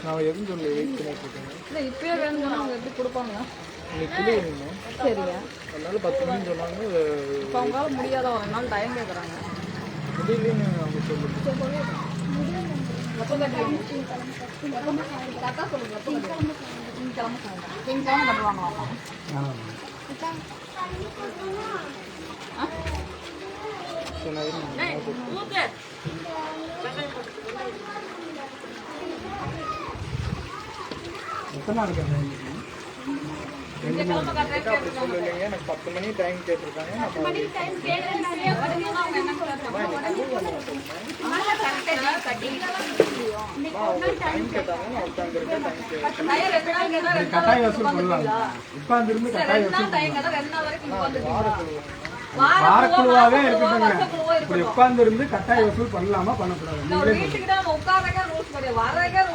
நான் எதுவும் சொல்லி வெயிட் பண்ணிட்டு இருக்கேன் இல்லை இப்பயே வேணும்னு அவங்க எப்படி கொடுப்பாங்க இன்னைக்கு சரியா. அதனால பத்து மணின்னு சொன்னாங்க இப்போ அவங்களால முடியாத? ஒரு நாள் டைம் கேட்குறாங்க முடியலன்னு அவங்க சொல்லுங்க கரெக்டாக சொல்லுங்க திங்கக்கிழமை எனக்கு பத்து மணி டைம் கேட்டிருக்காங்க நான் பாதி- அம்மா, அவங்க டைம் கட்டாய வசூல் வாரக்குழுவாவே இருக்கட்டுங்க இப்படி உட்கார்ந்து இருந்து கட்டாய வசூல் பண்ணலாமா பண்ணக்கூடாது?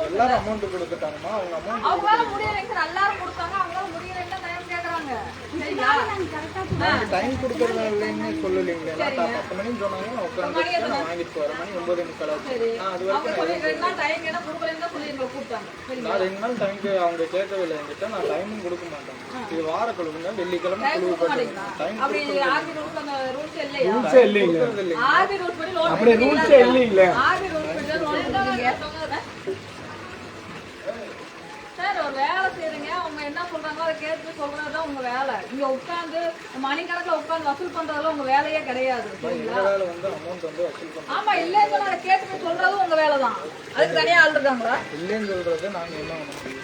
எல்லாரும் அமௌண்ட் கொடுத்துட்டாங்கம்மா அவங்க அமௌண்ட் அவங்களால முடியலைங்க சார். எல்லாரும் கொடுத்தாங்க. அவங்களால முடியலைன்னு சரியா எனக்கு டைம் கொடுக்கறதுன்னு சொல்லலைங்களே? நான் பத்து மணின்னு சொன்னாங்க. நான் உட்காந்து நான் வாங்கிட்டு வரேன் மணி ஒன்பது முக்கால் அது அவங்க வரைக்கும் சொல்லி ரெண்டு நாள் டைம் கேட்டா கொடுக்கலன்னு தான் சொல்லி எங்களை கூப்பிட்டாங்க. சரிங்களா? நான் ரெண்டு நாள் டைம் அவங்க கேட்கவே இல்லை என்கிட்ட. நான் டைமும் கொடுக்க மாட்டேன். இது வார குழுவுங்க. வெள்ளிக்கிழமை கட்டுங்க டைம் ரூல்ஸ் இல்லைங்க. அப்படி ரூல்ஸே இல்லைங்களே. ஒரு வேலை செய்யறீங்க அவங்க என்ன சொல்றாங்களோ அதை கேட்டு சொல்றதுதான் உங்க வேலை. இங்க உட்கார்ந்து மணிக்கணக்கில் உட்கார்ந்து வசூல் பண்றதெல்லாம் உங்க வேலையே கிடையாது ஆமா இல்லைன்னு சொன்னா அதை கேட்டு சொல்றதும் உங்க வேலை தான் அதுக்கு தனியா ஆள் இருக்காங்களா? இல்லைன்னு சொல்றது நாங்கள் என்ன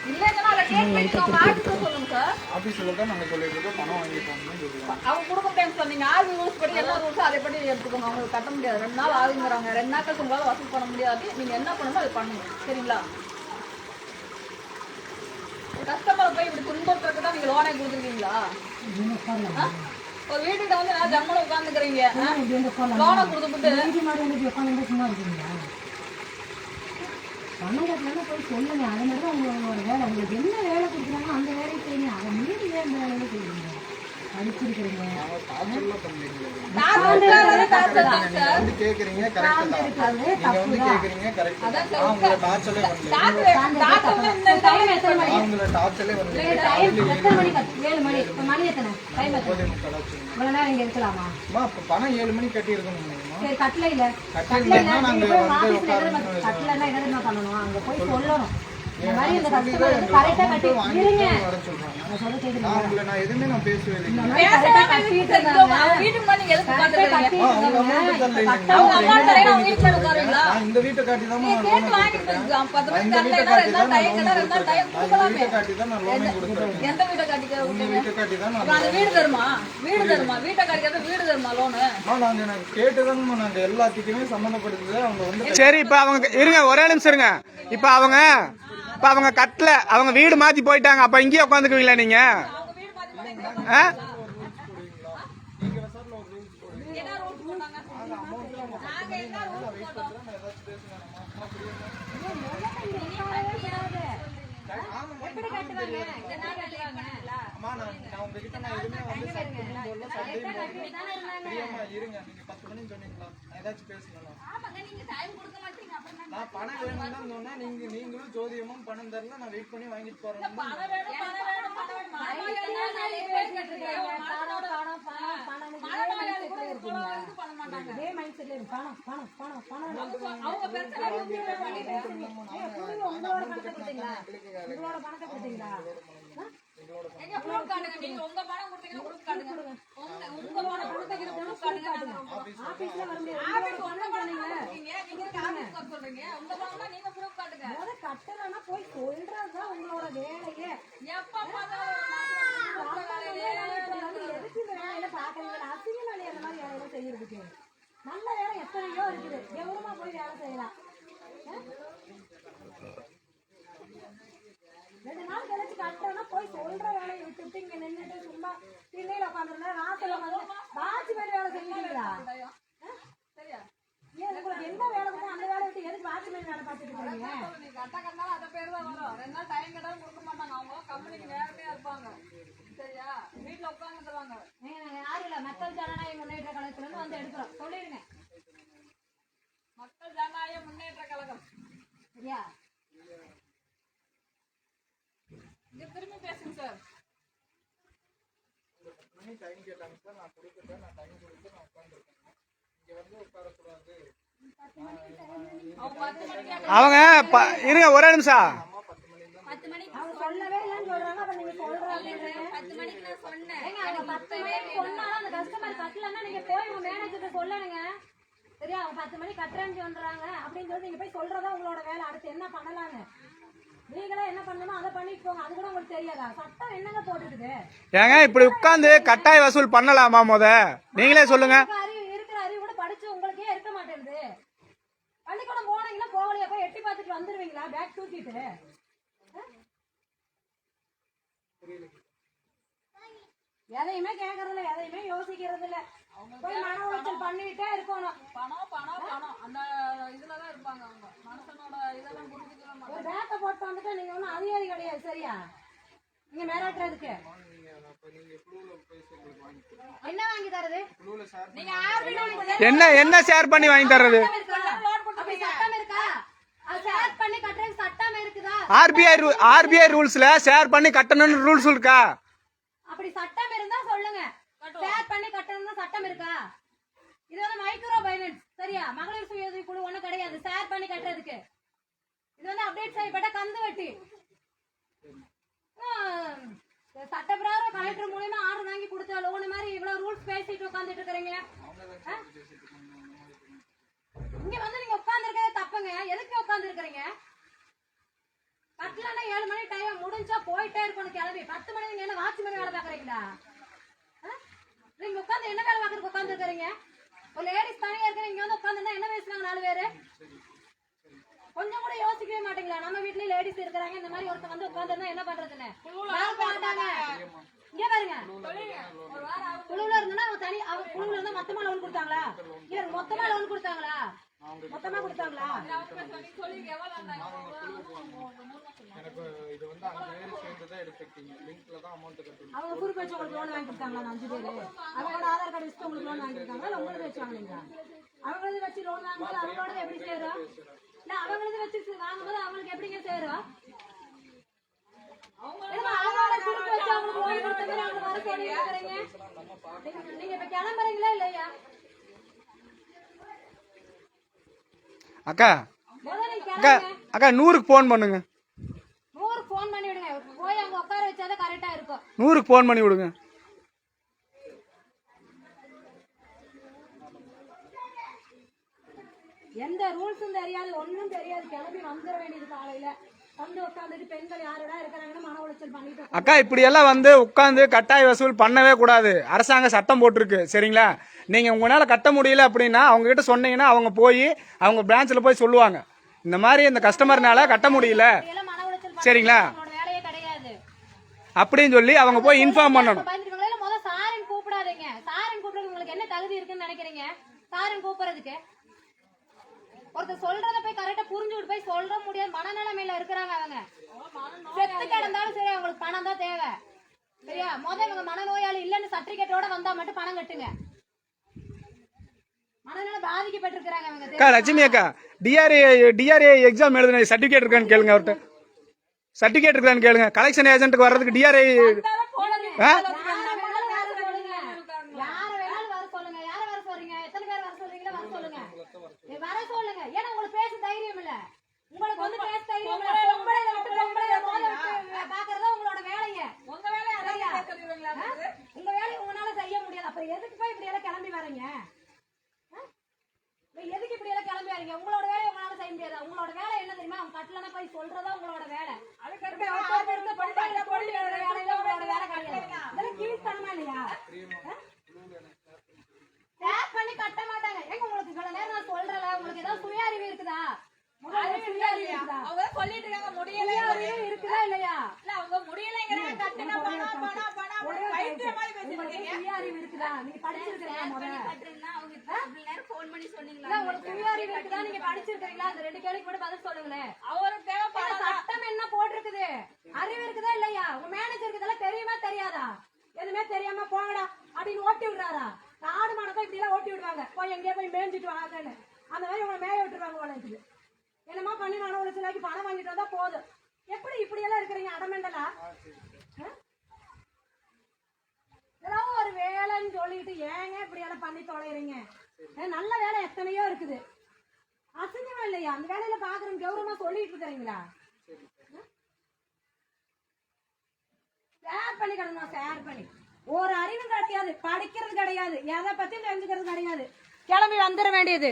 இல்லைன்னு சொன்னா அதை கேட்டு ஆஃபீஸில் சொல்லுங்க சார் ஆஃபீஸில் தான் நாங்கள் சொல்லிட்டு இருக்கோம் பணம் வாங்கிட்டோம்னு சொல்லுவோம் அவங்க கொடுக்க முடியாது சார் நீங்க ஆர்பி ரூல்ஸ் படி எல்லா ரூல்ஸும் அதை படி எடுத்துக்கோங்க. அவங்களுக்கு கட்ட முடியாது. ரெண்டு நாள் ஆகுங்கிறாங்க ரெண்டு நாட்களுக்கு உங்களால வசூல் பண்ண முடியாது. நீங்க என்ன பண்ணணுமோ அதை பண்ணுங்க. சரிங்களா? கஸ்டமரை போய் இப்படி துன்புறுத்துறதுக்கு தான் நீங்க லோனே கொடுத்துருக்கீங்களா? ஒரு வீட்டுக்கிட்ட வந்து நான் ஜம்மனை உட்காந்துக்கிறீங்க லோனை கொடுத்துட்டு சும்மா இருக்கீங்களா? பணக்காரங்க போய் சொல்லுங்க. அது மாதிரி தான் உங்களோட வேலை. உங்களுக்கு என்ன வேலை கொடுக்குறாங்க அந்த வேலையை செய்யுங்க அதை மீறி இந்த வேலையை செய்யுங்க பணம் ஏழு மணி கட்டி இருக்கணும்மா சரி கட்டல இல்ல. கட்டல கட்டலன்னா என்ன பண்ணணும்? அங்க போய் சொல்லணும். இந்த மாதிரி இந்த கஸ்டமர் கரெக்டா கட்டி இருங்க. நான் நான் எதுவுமே நான் பேசவே அவங்க இந்த வீட்டை காட்டி தான் லோன் இந்த வீட்டை காட்டி தான் வீட்டை காட்டி தான் நான் லோன் கொடுத்துருக்கேன் எந்த வீட்டை வீட்டை காட்டி தான் நான் அந்த வீடு தருமா வீடு தருமா வீட்டை வீடு தருமா லோனு நாங்க நாங்க நாங்க எல்லாத்துக்குமே சம்மந்தப்படுத்தல அவங்க வந்து சரி இப்ப அவங்க இருங்க ஒரே நிமிஷம் இருங்க. இப்ப அவங்க இப்போ அவங்க கட்டல அவங்க வீடு மாத்தி போயிட்டாங்க அப்ப இங்கேயே உட்காந்துக்குவீங்களா நீங்க ஆ? எப்படி கட்டுவாங்க? நான் நான் உங்ககிட்ட நான் எதுவுமே வந்து சத்தம் போடல சண்டையும் போடல பிரியம்மா இருங்க நீங்க பத்து மணின்னு சொன்னீங்களா ஏதாச்சும் பேசணும் ஆமாங்க, நீங்க time கொடுக்க மாட்டீங்க. அப்புறம் நான் பணம் வேணும்னு சொன்னா நீங்க நீங்களும் ஜோதியமும் பணம் தரல நான் வெயிட் பண்ணி வாங்கிட்டு போறேன் உங்களோட பணத்தை கொடுத்தீங்களா கட்டலன்னா போய் சொல்றதுதான் உங்களோட வேலையே. எப்ப எதுக்கு இந்த வேலையில பாக்குறீங்க அசிங்க வேலையை அந்த மாதிரி வேலையில செய்யறதுக்கு நல்ல வேலை எத்தனையோ இருக்குது. கௌரவமா போய் வேலை செய்யலாம் ஆ? ரெண்டு நாள் கழிச்சு கட்டணும்னா போய் சொல்ற வேலையை விட்டுட்டு இங்க நின்னுட்டு சும்மா திண்ணையில உட்காந்துருந்தா ராத்திரி வந்து வாட்ச்மேன் வேலை செஞ்சீங்களா சரியா? ஏன் உங்களுக்கு என்ன வேலை கொடுத்தா அந்த வேலையை விட்டு எதுக்கு வாட்ச்மேன் வேலை பார்த்துட்டு இருக்கீங்க கட்ட கட்டினாலும் அந்த பேர் தான் வரும். ரெண்டு நாள் time கேட்டாலும் கொடுக்க மாட்டாங்க. அவங்க கம்பெனிக்கு நேர்மையா இருப்பாங்க. சரியா? வீட்டுல நாங்க யாரும் இல்ல மக்கள் ஜனநாயக முன்னேற்ற கழகத்துல இருந்து வந்து எடுக்கிறோம் சொல்லிடுங்க மக்கள் ஜனநாயக முன்னேற்ற சரியா இங்க திரும்பி பேசுங்க சார் மணி டைம் கேட்டாங்க சார் நான் கொடுத்துட்டேன் நான் டைம் கொடுத்து நான் உட்காந்துருக்கேன் இங்க வந்து உட்காரக்கூடாது. அவங்க இருங்க ஒரே நிமிஷம். மணி சரியா அவங்க பத்து மணிக்கு கட்டுறேன்னு சொல்றாங்க அப்படின்னு சொல்லி நீங்க போய் சொல்றதா உங்களோட வேலை. அடுத்து என்ன பண்ணலாங்க நீங்களே என்ன பண்ணணுமோ அதை பண்ணிட்டு போங்க அது கூட உங்களுக்கு தெரியாதா? சட்டம் என்னங்க போட்டுக்குது? ஏங்க இப்படி உட்காந்து கட்டாய வசூல் பண்ணலாமா முத? நீங்களே சொல்லுங்க. அறிவு இருக்கிற அறிவு கூட படிச்சு உங்களுக்கே இருக்க மாட்டேங்குது. பள்ளிக்கூடம் போனீங்களா போகலையா போய் எட்டி பார்த்துட்டு வந்துருவீங்களா? பேக் தூக்கிட்டு? எதையுமே கேக்குறது இல்ல எதையுமே யோசிக்கிறது இல்ல போய் மன உளைச்சல் பண்ணிட்டே இருக்கணும். பணம் பணம் பணம். அந்த இதுலதான் இருப்பாங்க அவங்க மனுஷனோட இதெல்லாம் புரிஞ்சுக்கிற மாட்டாங்க ஒரு பேக்கை போட்டு வந்துட்டு நீங்க ஒன்றும் அதிகாரி கிடையாது சரியா? நீங்க கொடுங்க என்ன வாங்கி தரது? என்ன என்ன ஷேர் பண்ணி வாங்கி தர்றது அப்படி சட்டம் இருக்கா? அது ஷேர் பண்ணி கட்டுறதுக்கு சட்டம் இருக்குதா? ஆர்பிஐ ஆர்பிஐ ரூல்ஸ்ல ஷேர் பண்ணி கட்டணும்னு ரூல்ஸ் இருக்கா? அப்படி சட்டம் இருந்தா சொல்லுங்க. ஷேர் பண்ணி கட்டணும்னு சட்டம் இருக்கா? இது வந்து மைக்ரோ பைனான்ஸ் சரியா? மகளிர் சுய உதவி குழு ஒண்ணும் கிடையாது. ஷேர் பண்ணி கட்டுறதுக்கு. இது வந்து அப்டேட் செய்யப்பட்ட கந்து வட்டி ஆஹ், சட்டப்பிரகாரம் கலெக்டர் மூலியமா ஆர்டர் வாங்கி கொடுத்த லோன் மாதிரி இவ்வளவு ரூல்ஸ் பேசிட்டு உட்காந்துட்டு இருக்கிறீங்க இங்க வந்து நீங்க உட்கார்ந்து இருக்கிறது தப்புங்க எதுக்கு உட்கார்ந்து இருக்கிறீங்க ஏழு மணி டைம் முடிஞ்சா போயிட்டே இருக்கணும் கிளம்பி பத்து மணி நீங்க என்ன வாட்ச் மணி வேலை பாக்குறீங்களா நீங்க உட்காந்து என்ன வேலை பாக்குறதுக்கு உட்கார்ந்து இருக்கிறீங்க ஒரு லேடிஸ் தனியா இருக்க இங்க வந்து உட்கார்ந்துருந்தா என்ன பேசுனாங்க நாலு பேரு கொஞ்சம் கூட யோசிக்கவே மாட்டீங்களா நம்ம வீட்லயும் லேடிஸ் இருக்கிறாங்க இந்த மாதிரி ஒருத்தர் வந்து உட்கார்ந்துருந்தா என்ன பண்றதுன்னு? மாட்டாங்க இங்க பாருங்க. குழுவுல இருந்தா அவங்க தனி அவங்க குழுவுல இருந்தா மொத்தமா லோன் கொடுத்தாங்களா? இல்ல மொத்தமா லோன் கொடுத்தாங்களா? மொத்தமா கொடுத்தாங்களா? சொல்லி எவ்வளவு வந்தாங்க எனக்கு இது வந்து அஞ்சு பேர் சேர்ந்து தான் எடுத்துக்கிட்டீங்க லிங்க்ல தான் அமௌண்ட் கட்டுறீங்க அவங்க குரூப் வச்சு உங்களுக்கு லோன் வாங்கி கொடுத்தாங்களா? அஞ்சு பேரு. அவங்களோட ஆதார் கார்டு வச்சு உங்களுக்கு லோன் வாங்கி கொடுத்தாங்களா? உங்களுக்கு வச்சு வாங்குனீங்களா? அவங்களது வச்சு லோன் வாங்கும்போது அவங்களோட எப்படி சேரும்? அவங்களது வச்சு வாங்கும்போது அவங்களுக்கு எப்படிங்க சேரும் அவங்களுக்கு அக்கா அக்கா அக்கா நூறுக்கு ஃபோன் பண்ணுங்க. நூறு ஃபோன் பண்ணி விடுங்க போய் அங்க உட்கார வச்சாதான் கரெக்டா இருக்கும். நூறுக்கு ஃபோன் பண்ணி விடுங்க எந்த ரூல்ஸும் தெரியாது ஒண்ணும் தெரியாது. கிளம்பி வந்துட வேண்டியது காலையில. அக்கா இப்படி எல்லாம் வந்து உட்காந்து கட்டாய வசூல் பண்ணவே கூடாது. அரசாங்க சட்டம் போட்டிருக்கு சரிங்களா? நீங்க உங்களால கட்ட முடியல அப்படின்னா அவங்க கிட்ட சொன்னீங்கன்னா அவங்க போய் அவங்க பிரான்ச்ல போய் சொல்லுவாங்க. இந்த மாதிரி இந்த கஸ்டமர்னால கட்ட முடியல. சரிங்களா? அப்படின்னு சொல்லி அவங்க போய் இன்ஃபார்ம் பண்ணணும். பயந்துருக்காங்களா இல்ல முதல்ல சாரன் கூப்பிடாதீங்க. சாரன் கூப்பிடுறது உங்களுக்கு என்ன தகுதி இருக்குன்னு நினைக்கிறீங்க? சாரன் கூப்பிடுறதுக்கு. ஒருத்தர் சொல்றத போய் கரெக்டா புரிஞ்சுக்கிட்டு போய் சொல்ற முடியாத. மனநிலைமையில இருக்கிறாங்க அவங்க. செத்து கிடந்தாலும் சரி அவங்களுக்கு பணம் தான் தேவை. சரியா? முத இவங்க மனநோயாளி இல்லைன்னு சர்டிபிகேட்டோட வந்தா மட்டும் பணம் கட்டுங்க. மனநல பாதிக்கப்பட்டிருக்கிறாங்க அவங்க அக்கா லட்சுமி அக்கா டிஆர்ஏ டிஆர்ஏ எக்ஸாம் எழுதுன சர்டிஃபிகேட் இருக்கான்னு கேளுங்க அவர்கிட்ட. சர்டிஃபிகேட் இருக்கான்னு கேளுங்க. கலெக்ஷன் ஏஜென்ட்டுக்கு வர்றதுக்கு டிஆர்ஏ ஆ யார வேணாலும் வர சொல்லுங்க யார வர சொல்றீங்க எத்தனை பேர் வர சொல்றீங்களோ வர சொல்லுங்க ஏ, வர சொல்லுங்க. ஏன்னா உங்களுக்கு பேச தைரியம் இல்ல. உங்களுக்கு வந்து பேச தைரியம் இல்ல. பொம்பளை விட்டு பொம்பளை மோத விட்டு பாக்குறதா உங்களோட வேலைங்க உங்க வேலையை? உங்க வேலையை உங்களால செய்ய முடியாது. அப்புறம் எதுக்கு போய் இப்படி எல்லாம் கிளம்பி வரீங்க? எதுக்கு இப்படி எல்லாம் கிளம்பி வரீங்க? உங்களோட வேலையை உங்களால செய்ய முடியாது? உங்களோட வேலை என்ன தெரியுமா? அவங்க கட்டலன்னா போய் சொல்றதா உங்களோட வேலை. உங்களோட வேலை கிடையாது. இதெல்லாம் கீழ்த்தனமா இல்லையா ஷேர் பண்ணி கட்ட மாட்டாங்க ஏங்க உங்களுக்கு இவ்வளவு நேரம் நான் சொல்றேன்ல உங்களுக்கு ஏதாவது சுய அறிவு இருக்குதா முதல்ல சுய அறிவு இருக்குதா அவங்க சொல்லிட்டு இருக்காங்க முடியல அறிவு இருக்குதா இல்லையா? இல்ல அவங்க முடியலைங்கிறாங்க கட்டுன பணம் பணம் பணம் அப்படின்னு பைத்தியம் மாதிரி பேசிட்டு உங்களுக்கு இருக்கீங்க. சுய அறிவு இருக்குதா நீங்க படிச்சிருக்கீங்களா அவங்க இவ்வளவு நேரம் பண்ணி சொன்னீங்களா? இல்ல உங்களுக்கு சுய அறிவு இருக்குதா நீங்க படிச்சிருக்கீங்களா? அந்த ரெண்டு கேள்விக்கு கூட பதில் சொல்லுங்களேன். அவருக்கு சட்டம் என்ன போட்டிருக்குது? அறிவு இருக்குதா இல்லையா? உங்க மேனேஜருக்கு இதெல்லாம் தெரியுமா தெரியாதா? எதுவுமே தெரியாம போங்கடா அப்படின்னு ஓட்டி விடுறாரா? மாடத்தை இப்படி எல்லாம் ஓட்டி விடுவாங்க. போய் எங்கேயோ போய் மேய்ஞ்சிட்டு வாங்கன்னு. அந்த மாதிரி உங்களை மேய விட்டுருவாங்க உலகத்துக்கு என்னமோ பண்ணி மன உளைச்சலாக்கி பணம் வாங்கிட்டு வந்தா போதும். எப்படி இப்படி எல்லாம் இருக்கிறீங்க அடமெண்டலா ஏதாவது ஒரு வேலைன்னு சொல்லிட்டு ஏங்க இப்படி எல்லாம் பண்ணி தொலைறீங்க? நல்ல வேலை எத்தனையோ இருக்குது. அசிங்கமா இல்லையா? அந்த வேலையில பாக்குறேன் கௌரவமா சொல்லிட்டு இருக்கிறீங்களா? ஷேர் பண்ணி ஷேர் பண்ணி. ஒரு அறிவும் கிடையாது படிக்கிறது கிடையாது எதை பத்தி தெரிஞ்சுக்கிறது கிடையாது. கிளம்பி வந்துட வேண்டியது.